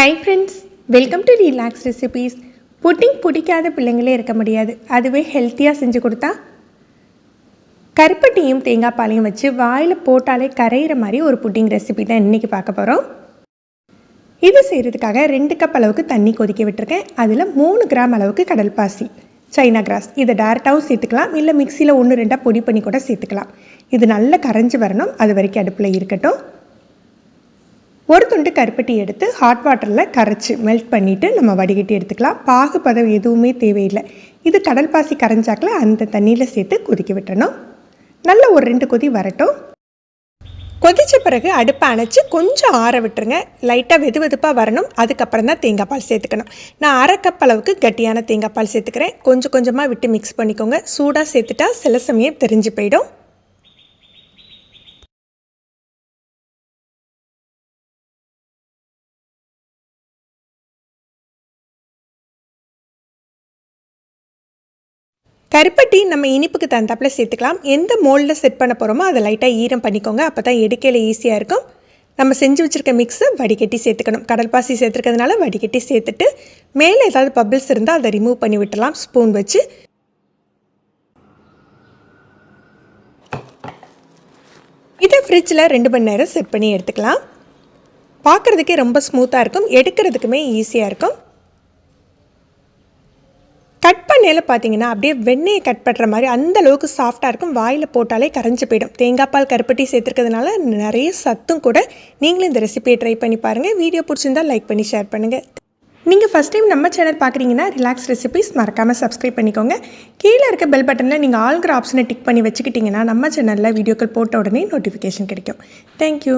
Hi friends welcome to relax recipes pudding பிடிக்காத பிள்ளைங்களே இருக்க முடியாது. அதுவே ஹெல்த்தியாக செஞ்சு கொடுத்தா? கருப்பட்டியும் தேங்காய் பாலையும் வச்சு வாயில் போட்டாலே கரையிற மாதிரி ஒரு புட்டிங் ரெசிபி தான் இன்றைக்கி பார்க்க போகிறோம் இது செய்கிறதுக்காக ரெண்டு கப் அளவுக்கு தண்ணி கொதிக்க விட்டுருக்கேன். அதில் மூணு கிராம் அளவுக்கு கடல் பாசி சைனா கிராஸ் இதை டேரெக்டாகவும் சேர்த்துக்கலாம். இல்லை மிக்சியில் ஒன்று ரெண்டாக பொடி பண்ணி கூட சேர்த்துக்கலாம். இது நல்லா கரைஞ்சி வரணும். அது வரைக்கும் அடுப்பில் இருக்கட்டும். ஒரு துண்டு கருப்பட்டி எடுத்து ஹாட் வாட்டரில் கரைச்சி மெல்ட் பண்ணிவிட்டு நம்ம வடிகட்டி எடுத்துக்கலாம். பாகு பதம் எதுவுமே தேவையில்லை. இது கடல் பாசி கரைஞ்சாக்கில் அந்த தண்ணியில் சேர்த்து கொதிக்க விட்டுறணும் நல்ல ஒரு ரெண்டு கொதி வரட்டும். கொதித்த பிறகு அடுப்பை அணைச்சி கொஞ்சம் ஆற விட்டுருங்க. லைட்டாக வெது வெதுப்பாக வரணும். அதுக்கப்புறம் தான் தேங்காய் பால் சேர்த்துக்கணும். நான் அரை கப் அளவுக்கு கட்டியான தேங்காய் பால் சேர்த்துக்கிறேன். கொஞ்சம் கொஞ்சமாக விட்டு மிக்ஸ் பண்ணிக்கோங்க. சூடாக சேர்த்துட்டா சில சமயம் தெரிஞ்சு போயிடும். கருப்பட்டி நம்ம இனிப்புக்கு தகுந்தாப்பில் சேர்த்துக்கலாம். எந்த மோல்டில் செட் பண்ண போகிறோமோ அதை லைட்டாக ஈரம் பண்ணிக்கோங்க. அப்போ தான் எடுக்கையில் ஈஸியாக இருக்கும். நம்ம செஞ்சு வச்சுருக்க மிக்ஸை வடிகட்டி சேர்த்துக்கணும். கடல் பாசி சேர்த்துருக்கிறதுனால வடிகட்டி சேர்த்துட்டு மேலே ஏதாவது பபிள்ஸ் இருந்தால் அதை ரிமூவ் பண்ணி விட்டுலாம் ஸ்பூன் வச்சு. இதை ஃப்ரிட்ஜில் ரெண்டு மணி நேரம் செட் பண்ணி எடுத்துக்கலாம். பார்க்குறதுக்கே ரொம்ப ஸ்மூத்தாக இருக்கும். எடுக்கிறதுக்குமே ஈஸியாக இருக்கும். நேரில் பார்த்தீங்கன்னா அப்படியே வெண்ணெயை கட் பண்ணுற மாதிரி அந்த அளவுக்கு சாஃப்டாக இருக்கும். வாயில் போட்டாலே கரைஞ்சி போயிடும். தேங்காய் பால் கருப்பட்டி சேர்த்துருக்கிறதுனால நிறைய சத்தும் கூட நீங்களும் இந்த ரெசிபியை ட்ரை பண்ணி பாருங்கள் வீடியோ பிடிச்சிருந்தா லைக் பண்ணி ஷேர் பண்ணுங்கள் நீங்கள் ஃபஸ்ட் டைம் நம்ம சேனல் பார்க்குறீங்கன்னா ரிலாக்ஸ் ரெசிபிஸ் மறக்காமல் சப்ஸ்கிரைப் பண்ணிக்கோங்க. கீழே இருக்க பெல் பட்டனில் நீங்கள் ஆல்கிற ஆப்ஷனை டிக் பண்ணி வச்சுக்கிட்டிங்கன்னா நம்ம சேனலில் வீடியோக்கள் போட்ட உடனே நோட்டிஃபிகேஷன் கிடைக்கும். தேங்க்யூ